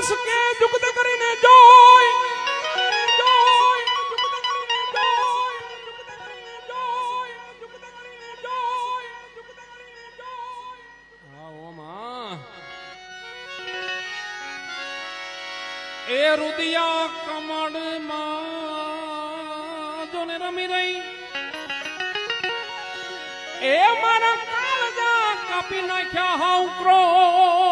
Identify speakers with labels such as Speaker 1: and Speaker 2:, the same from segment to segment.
Speaker 1: જોશ કે જુગત કરીને જોઈ એ રુદિયા કમળમાં જોને રમી રહી. એ મારા કાળજા કાપી નાખ્યા હાઉ ક્રોધ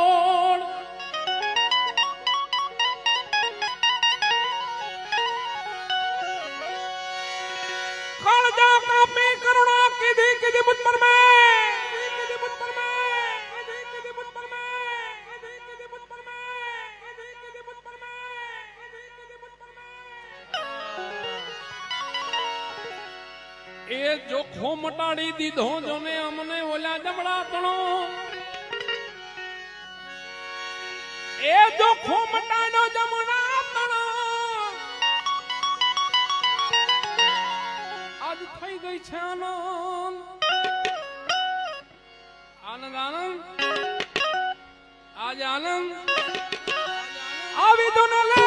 Speaker 1: એ જોખો મટાડી દીધો, જોને અમને ઓલા જમડા તણો. એ જોખો મટાડો જમણા તણો. આજ થઈ ગઈ છે આનંદ. આનંદ આનંદ આજ આનંદ આવી દો ને લે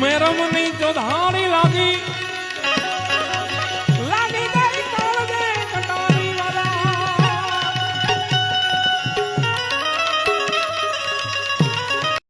Speaker 1: મેરમ નહીં તો ધાણી લાગી.